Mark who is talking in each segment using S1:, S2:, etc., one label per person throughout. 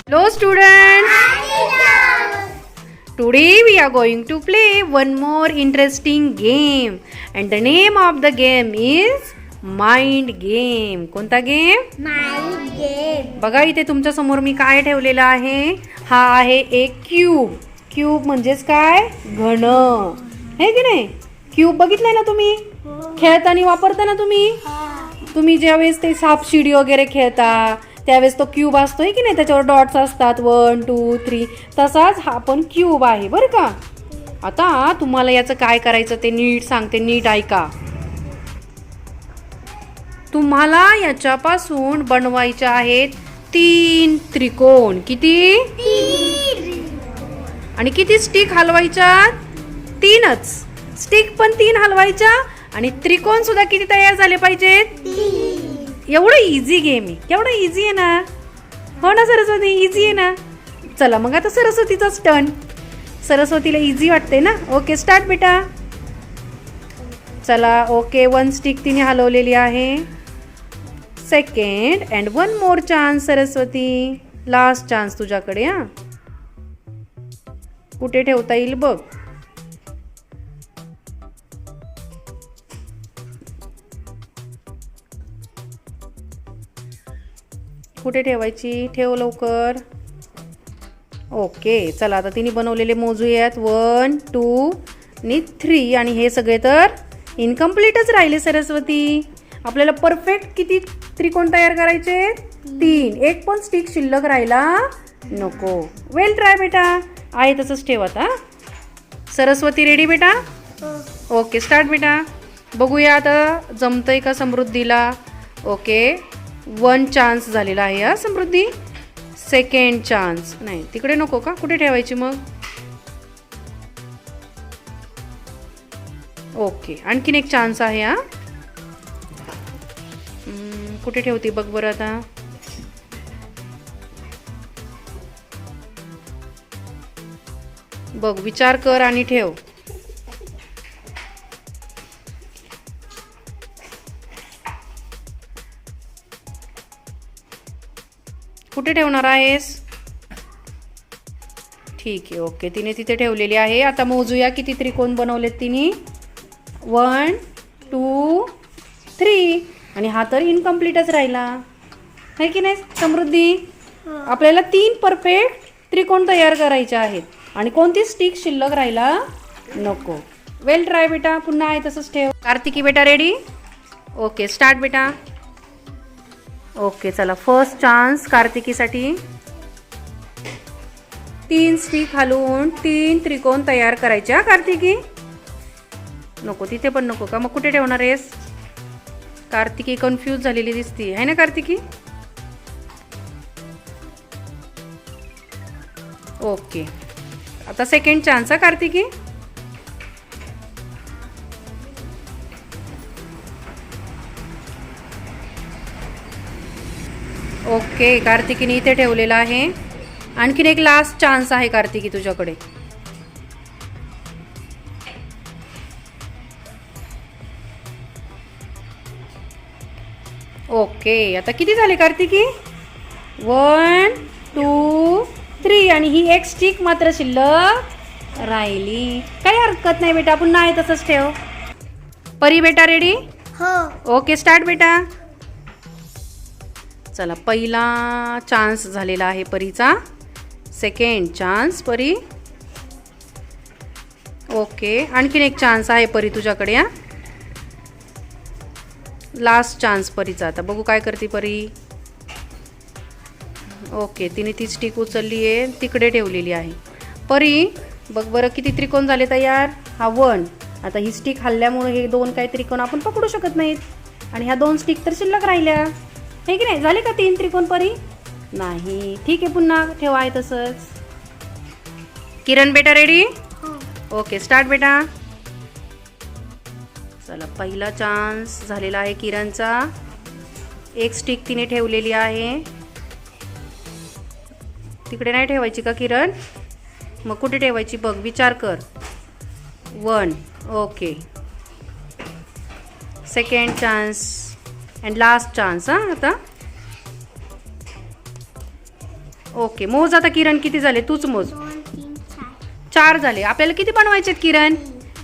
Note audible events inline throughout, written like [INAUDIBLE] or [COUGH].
S1: Hello student today we are going to play one more interesting game and the name of the game is mind game कोणता game
S2: mind game
S1: बघा इथे तुमच्यासमोर मी काय ठेवलेलं आहे? हा आहे एक क्यूब क्यूब म्हणजेच काय? घन. आहे की नाही? क्यूब बघितलंय ना तुम्ही? खेळताना वापरता ना तुम्ही तुम्ही ज्यावेळेस ते सापशिडी वगैरे खेळता त्यावेळेस तो क्यूब असतोय की नाही? त्याच्यावर डॉट्स असतात. वन टू थ्री तसाच हा पण क्यूब आहे बरं का? आता तुम्हाला याचं काय करायचं ते नीट सांगते नीट ऐका. तुम्हाला याच्यापासून बनवायचे आहेत तीन त्रिकोण. किती? आणि किती स्टिक हलवायच्या तीनच. स्टिक पण तीन हलवायच्या आणि त्रिकोण सुद्धा किती तयार झाले पाहिजेत? एवढं इझी गेम आहे. केवढं इझी आहे ना? हो ना सरस्वती? इझी आहे ना? चला मग आता सरस्वतीचाच टर्न सरस्वतीला इझी वाटते ना? ओके स्टार्ट बेटा. चला ओके वन स्टिक तिने हलवलेली आहे. Second and one more chance Saraswati. Last chance तुझ्याकडे हा. कुठे ठेवता येईल बघ. कुठे ठेवायची? ठेव लवकर. ओके चला आता तिने बनवलेले मोजूयात वन टू आणि थ्री आणि हे सगळे तर इनकम्प्लीटच राहिले सरस्वती. आपल्याला परफेक्ट किती त्रिकोण तयार करायचे? तीन. एक पण स्टिक शिल्लक राहिला नको. वेल ट्राय बेटा. आहे तसंच ठेव आता. सरस्वती रेडी बेटा? ओके स्टार्ट बेटा. बघूया आता जमतंय का समृद्धीला. ओके वन चान्स झालेला आहे हा समृद्धी. सेकंड चान्स नाही तिकडे नको का? कुठे ठेवायची मग? ओके आणखीन एक चान्स आहे हा. कुठे ठेवते बघ बरं आता. बघ विचार कर आणि ठेव. कुठे ठेवणार आहेस? ठीक आहे ओके. तिने तिथे ठेवलेली आहे. आता मोजूया किती त्रिकोण बनवलेत तिने. वन टू थ्री आणि हा तर इनकम्प्लीटच राहिला. आहे की नाही समृद्धी? आपल्याला तीन परफेक्ट त्रिकोण तयार करायचे आहेत. आणि कोणती स्टिक शिल्लक राहिला? नको. वेल ट्राय बेटा पुन्हा आहे तसंच ठेव. कार्तिकी बेटा रेडी ओके स्टार्ट बेटा. ओके चला. फर्स्ट चान्स कार्तिकीसाठी. तीन स्टिक घालून तीन त्रिकोण तयार करायच्या कार्तिकी? नको तिथे पण नको का? मग कुठे ठेवणार आहेस? कार्तिकी कन्फ्यूज झालेली दिसती आहे ना कार्तिकी? ओके. आता सेकंड चान्स हा कार्तिकी? ओके कार्तिकीने इथे ठेवलेला आहे. आणखीन एक लास्ट चान्स आहे कार्तिकी तुझ्याकडे. ओके आता किती झाले कार्तिकी? वन टू थ्री आणि ही एक स्टिक मात्र शिल्लक राहिली. काही हरकत नाही बेटा पुन्हा आहे तसंच ठेव. परी बेटा रेडी
S2: हो.
S1: ओके स्टार्ट बेटा. चला पहिला चान्स झालेला आहे परीचा. Second chance Pari. ओके आणखीन एक चान्स आहे परी तुझ्याकडे हां. लास्ट चान्स परीचा. आता बघू काय करते परी. ओके तिने ती स्टिक उचलली आहे तिकडे ठेवलेली आहे. परी बघ बरं किती त्रिकोण झाले तयार. हा वन. आता ही स्टिक हल्ल्यामुळे हे दोन काही त्रिकोण आपण पकडू शकत नाहीत. आणि ह्या दोन स्टिक तर शिल्लक राहिल्या. हे की नाही? झाले का तीन त्रिकोण परी? नाही. ठीक आहे पुन्हा ठेवा आहे तसंच. किरण बेटा रेडी ओके स्टार्ट बेटा. चला पहिला चान्स झालेला आहे किरणचा. एक स्टिक तिने ठेवलेली आहे. तिकडे नाही ठेवायची का किरण? मग कुठे ठेवायची बघ विचार कर. One okay second chance and last chance हां आता. ओके मोज आता किरण किती झाले? तूच मोज.
S2: चार.
S1: झाले. आपल्याला किती बनवायचे आहेत किरण?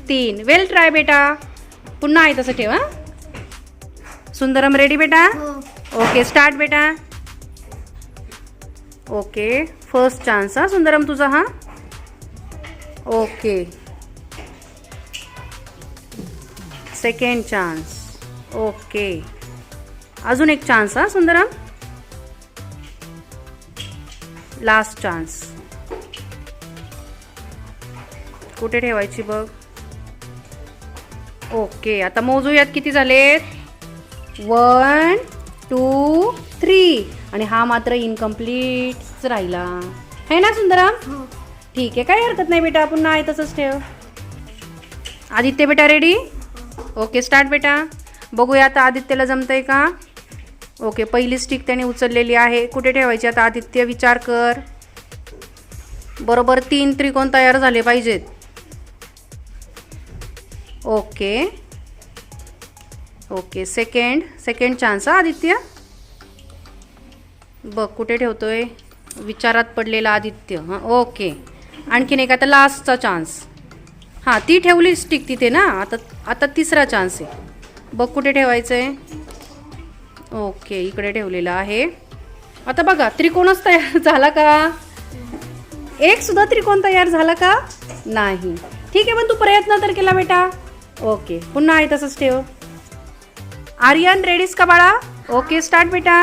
S1: तीन. वेल ट्राय बेटा. पुन्हा आहे तसं ठेव हां. सुंदरम रेडी बेटा?
S2: हो.
S1: ओके स्टार्ट बेटा. ओके फर्स्ट चान्स हा. सुंदरम तुझा हा. ओके सेकंड चान्स ओके अजून एक चान्स हा सुंदरम? लास्ट चान्स कुठे ठेवायची बघ? ओके आता मोजूयात किती झालेत? वन टू थ्री आणि हा मात्र इनकम्प्लीट राहिला. है ना सुंदरम?
S2: हो.
S1: ठीक आहे काही हरकत नाही बेटा पुन्हा आहे तसंच ठेव. आदित्य बेटा रेडी ओके स्टार्ट बेटा. बघूया आता आदित्यला जमतंय का? ओके पहिली स्टिक त्याने उचललेली आहे. कुठे ठेवायची? आता आदित्य विचार कर. बरोबर तीन त्रिकोण तयार झाले पाहिजेत. Okay. Okay second second chance हा आदित्य? बघ कुठे ठेवतोय? विचारात पडलेला आदित्य. हां ओके. आणखीन एक आता लास्टचा चान्स हां ती ठेवली स्टिक तिथे ना? आता आता तिसरा चान्स आहे. बघ कुठे ठेवायचं आहे ओके इकडे ठेवलेलं आहे. आता बघा त्रिकोणच तयार [LAUGHS] झाला का? एक सुद्धा त्रिकोण तयार झाला का? नाही. ठीक आहे पण तू प्रयत्न तर केला बेटा. ओके पुन्हा आहे तसंच ठेव. आर्यन रेडीस का बाळा? ओके स्टार्ट बेटा.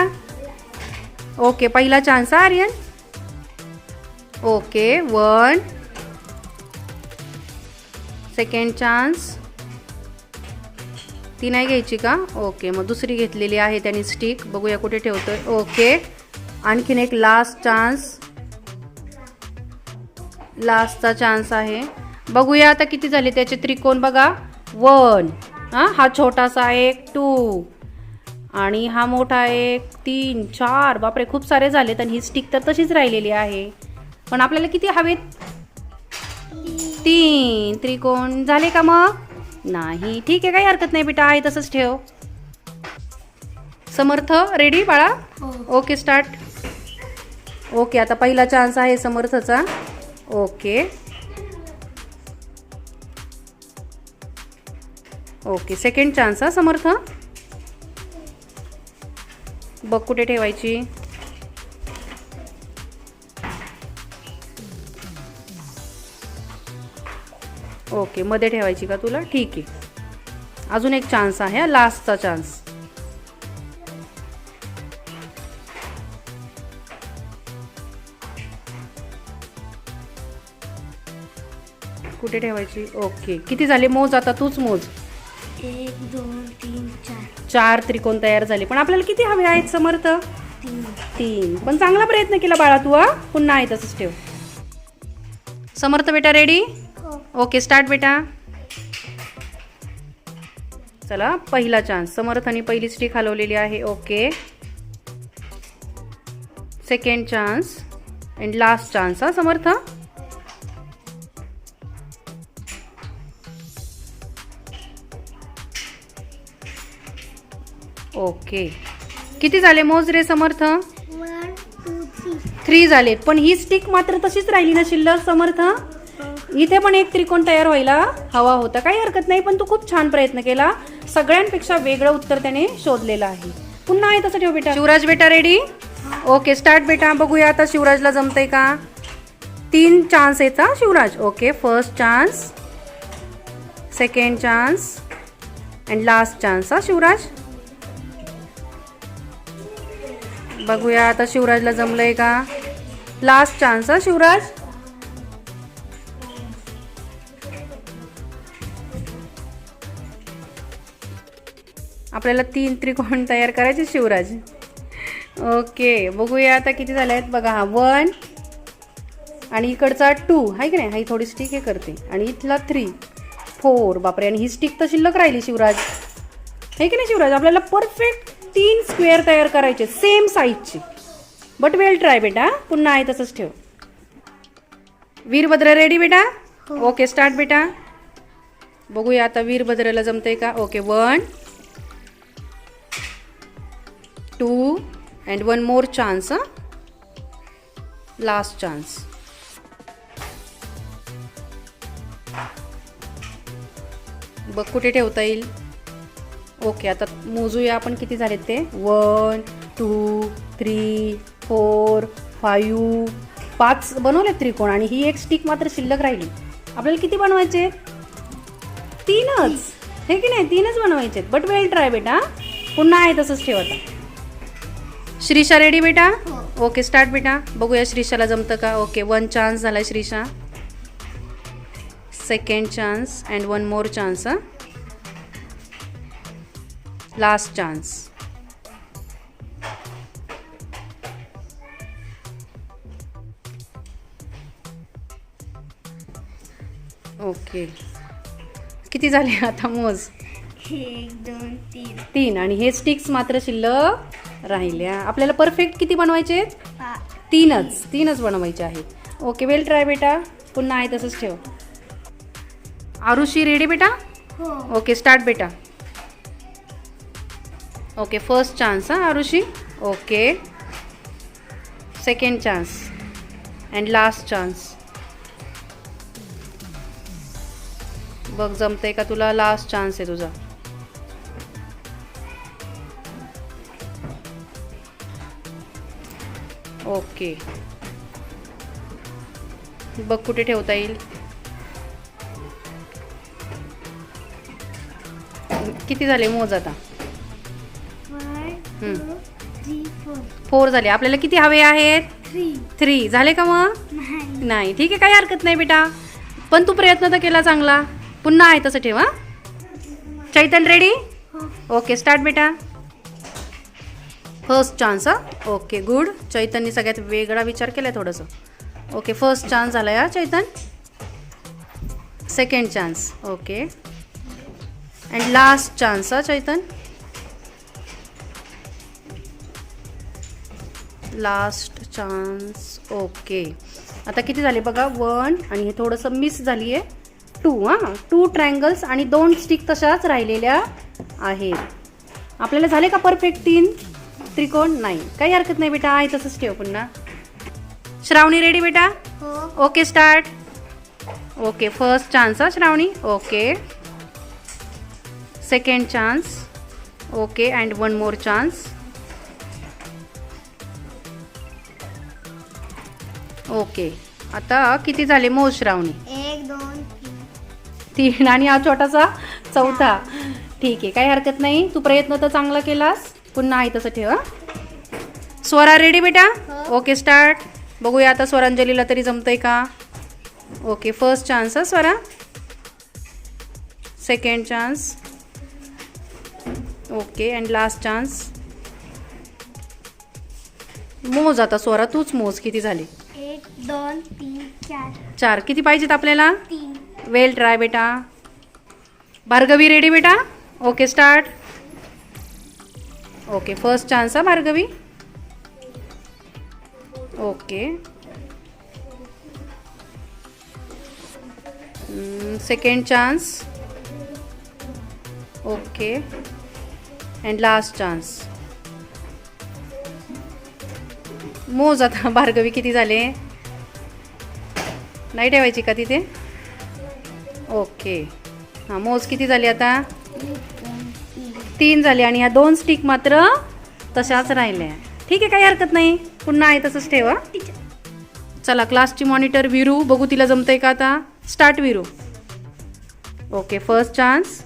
S1: ओके पहिला चान्स हा Aryan. Okay one second chance ती नाही घ्यायची का? ओके मग दुसरी घेतलेली आहे त्यांनी स्टिक बघूया कुठे ठेवतोय. ओके आणखीन एक लास्ट चान्स लास्टचा चान्स आहे. बघूया आता किती झाले त्याचे त्रिकोण बघा. वन. हां हा छोटासा एक टू आणि हा मोठा एक तीन चार. बापरे खूप सारे झालेत आणि ही स्टिक तर तशीच राहिलेली आहे. पण आपल्याला किती हवेत? तीन. त्रिकोण झाले का मग? नाही. ठीक आहे काही हरकत नाही बेटा आहे तसंच ठेव. समर्थ रेडी बाळा? ओके स्टार्ट ओके आता पहिला चान्स आहे समर्थचा. ओके ओके सेकंड चान्स हा समर्थ. बघ कुठे ठेवायची. ओके मध्ये ठेवायची का तुला? ठीक आहे. अजून एक चान्स आहे लास्टचा चान्स कुठे ठेवायची? ओके. किती झाले? मोज आता तूच मोज.
S2: एक दोन तीन चार.
S1: चार त्रिकोण तयार झाले. पण आपल्याला किती हवे आहेत समर्थ?
S2: तीन.
S1: पण चांगला प्रयत्न केला बाळा तू हा. पुन्हा आहे तसंच ठेव. समर्थ बेटा रेडी ओके स्टार्ट बेटा. चला पहिला चान्स समर्थाने पहिली स्टिक हलवलेली आहे. Okay. Second chance and last chance हा समर्थ? ओके. किती झाले मोज रे समर्थ?
S2: थ्री
S1: झालेत पण ही स्टिक मात्र तशीच राहिली ना शिल्लक समर्थ? इथे पण एक त्रिकोण तयार व्हायला हवा होता. काही हरकत नाही पण तू खूप छान प्रयत्न केला. सगळ्यांपेक्षा वेगळं उत्तर त्याने शोधलेलं आहे. पुन्हा आहे तसं ठेव बेटा. शिवराज बेटा रेडी ओके स्टार्ट बेटा. बघूया आता शिवराजला जमतंय का? तीन चान्स आहेत Shivraj. Okay first chance second chance and last chance हा शिवराज. बघूया आता शिवराजला जमलंय का? लास्ट चान्स हा शिवराज. आपल्याला तीन त्रिकोण तयार करायचे शिवराज. ओके बघूया आता किती झाले आहेत. बघा हा वन. आणि इकडचा टू आहे की नाही? हा ही थोडी स्टिक हे करते. आणि इथला थ्री फोर बापरे आणि ही स्टिक तर शिल्लक राहिली शिवराज. आहे की नाही शिवराज? आपल्याला परफेक्ट तीन स्क्वेअर तयार करायचे सेम साईजचे बट वेल ट्राय बेटा. पुन्हा आहे तसंच ठेव. वीरभद्र रेडी बेटा? ओके स्टार्ट बेटा. बघूया आता वीरभद्रला जमतंय का? Okay one two and one more chance हां लास्ट चान्स बघ कुठे ठेवता येईल. ओके आता मोजूया आपण किती झाले ते. One two three four five पाच बनवले त्रिकोण आणि ही एक स्टिक मात्र शिल्लक राहिली. आपल्याला किती बनवायचे? तीनच. हे की नाही? तीनच बनवायचे बट वेल ट्राय बेटा पुन्हा आहे तसंच ठेवता. श्रीशा रेडी बेटा? ओके स्टार्ट बेटा. बघूया श्रीशाला जमतं का? ओके वन चान्स झाला Shrisha second chance and one more chance हां? लास्ट चान्स ओके किती झाले आता मोज?
S2: एक दोन तीन.
S1: तीन. आणि हे स्टिक्स मात्र शिल्लक राहिल्या. आपल्याला परफेक्ट किती बनवायचे आहेत? तीनच. तीनच बनवायचे आहेत. ओके वेल ट्राय बेटा. पुन्हा आहे तसंच ठेव. आरुषी रेडी बेटा?
S2: हो.
S1: ओके स्टार्ट बेटा. ओके फर्स्ट चान्स हां Arushi? Okay second chance and last chance बघ जमतंय का तुला? लास्ट चान्स आहे तुझा. ओके. बघ कुठे ठेवता येईल. किती झाले मोज आता?
S2: फोर
S1: झाले. आपल्याला किती हवे आहेत?
S2: थ्री
S1: झाले का मग?
S2: नाही.
S1: नाही. ठीक आहे काही हरकत नाही बेटा. पण तू प्रयत्न तर केला चांगला. पुन्हा आहे तसं ठेवा चैतन रेडी
S2: हो.
S1: ओके स्टार्ट बेटा. फर्स्ट चान्स हां? ओके गुड चैतनने सगळ्यात वेगळा विचार केला आहे थोडंसं. ओके फर्स्ट चान्स झाला या Chaitan? Second chance okay and last chance हा चैतन? लास्ट चान्स ओके आता किती झाले बघा? वन आणि हे थोडंसं मिस झाली आहे टू हां? टू ट्रँगल्स आणि दोन स्टिक तशाच राहिलेल्या आहेत. आपल्याला झाले का परफेक्ट तीन? त्रिकोण नाही. काही हरकत नाही बेटा आहे तसंच ठेव पुन्हा. श्रावणी रेडी बेटा?
S2: हो.
S1: Okay start okay first chance हा Shravani? Okay second chance okay and one more chance okay आता किती झाले मोज श्रावणी?
S2: एक दोन तीन.
S1: तीन आणि हा छोटासा चौथा. ठीक आहे काही हरकत नाही. तू प्रयत्न तर चांगला केलास. पुन्हा आहे तसं ठेवा. स्वरा रेडी बेटा?
S2: हो.
S1: ओके स्टार्ट बघूया आता स्वरांजलीला तरी जमतंय का? ओके फर्स्ट चान्स हा Swara? Second chance okay and last chance मोज आता स्वरा तूच मोज. किती झाले?
S2: एक दोन तीन चार.
S1: चार. किती पाहिजेत आपल्याला?
S2: तीन.
S1: वेल ट्राय बेटा. भार्गवी रेडी बेटा? Okay start okay first chance हा Bhargavi okay second chance okay and last chance मोज आता [LAUGHS] भार्गवी किती झाले? नाही ठेवायची का तिथे? ओके हां मोज किती झाली आता?
S2: तीन
S1: झाले आणि ह्या दोन स्टिक मात्र तशाच राहिल्या ठीक आहे काही हरकत नाही. पुन्हा आहे तसंच ठेवा चला क्लासची मॉनिटर विरू. बघू तिला जमतंय का आता. Start Viru. Okay first chance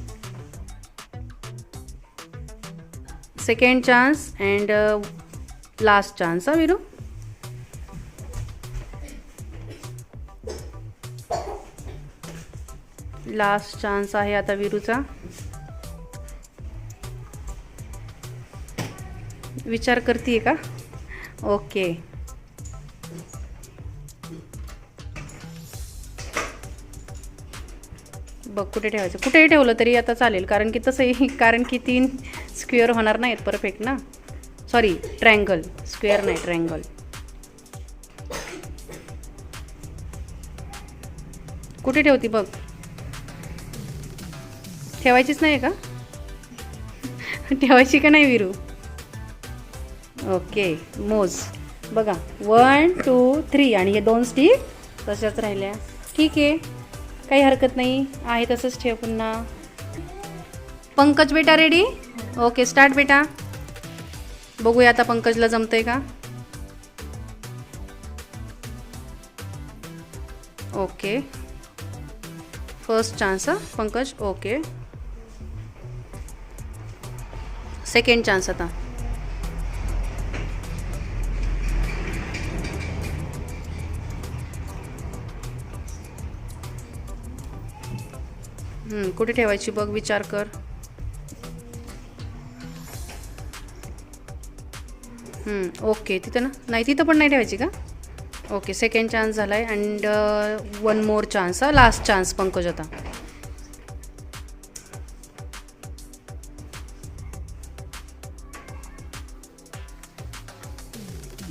S1: second chance and last chance हा विरू. लास्ट चान्स आहे आता विरूचा. विचार करते का? ओके. बघ कुठे ठेवायचं? कुठेही ठेवलं तरी आता चालेल कारण की तसंही कारण की तीन स्क्वेअर होणार नाहीत परफेक्ट ना? सॉरी ट्रँगल स्क्वेअर नाही ट्रँगल कुठे ठेवती बघ? ठेवायचीच नाही का? ठेवायची का नाही विरू? ओके मोज. बघा वन टू थ्री आणि हे दोन स्टिक तशाच राहिल्या. ठीक. आहे काही हरकत नाही. आहे तसंच ठेव पुन्हा. पंकज बेटा रेडी ओके स्टार्ट बेटा. बघूया आता पंकजला जमतंय का? ओके. फर्स्ट चान्स हां पंकज? ओके. सेकंड चान्स आता. कुठे ठेवायची बघ विचार कर. ओके तिथं ना? नाही तिथं पण नाही ठेवायची का? ओके सेकंड चान्स झाला आहे अँड वन मोर चान्स हा लास्ट चान्स पंकज आता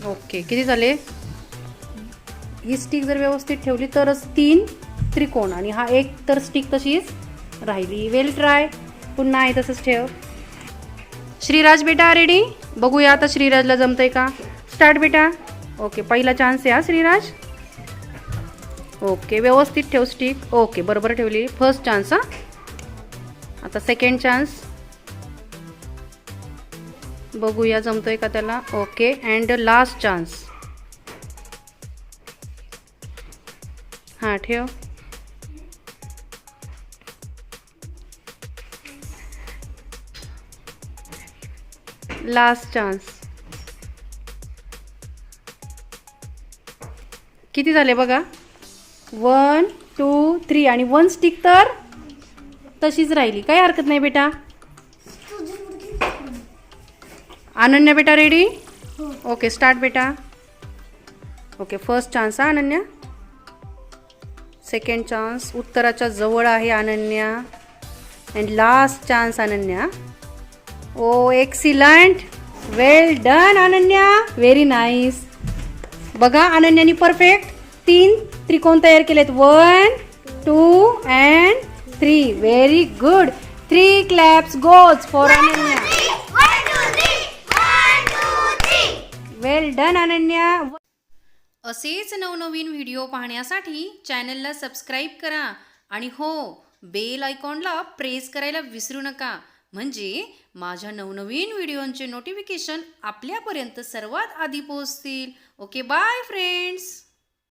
S1: ओके किती झाले? ही स्टिक जर व्यवस्थित ठेवली तरच तीन त्रिकोण आणि हा एक तर स्टिक तशीच राहिली. वेल ट्राय पुन्हा आहे तसंच ठेव. श्रीराज बेटा रेडी बघूया आता श्रीराजला जमतंय का? स्टार्ट बेटा. ओके पहिला चान्स आहे हा श्रीराज. ओके व्यवस्थित ठेव स्टिक ओके बरोबर ठेवली. फर्स्ट चान्स हा. आता सेकंड चान्स बघूया जमतोय का त्याला? ओके अँड लास्ट चान्स हां ठेव. लास्ट चान्स किती झाले बघा? वन टू थ्री आणि वन स्टिक तर तशीच राहिली. काही हरकत नाही बेटा. अनन्या बेटा रेडी ओके स्टार्ट बेटा. ओके फर्स्ट चान्स हा अनन्या. सेकंड चान्स उत्तराच्या जवळ आहे Ananya. And last chance Ananya. Oh excellent well done Ananya very nice बघा अनन्यानी परफेक्ट तीन त्रिकोण तयार केलेत. One two and three very good three claps goes for Ananya well done Ananya असेच नवनवीन व्हिडिओ पाहण्यासाठी चॅनलला सबस्क्राईब करा आणि हो बेल आयकॉनला प्रेस करायला विसरू नका. म्हणजे माझ्या नवनवीन व्हिडिओंचे नोटिफिकेशन आपल्यापर्यंत सर्वात आधी पोहोचतील. Okay bye friends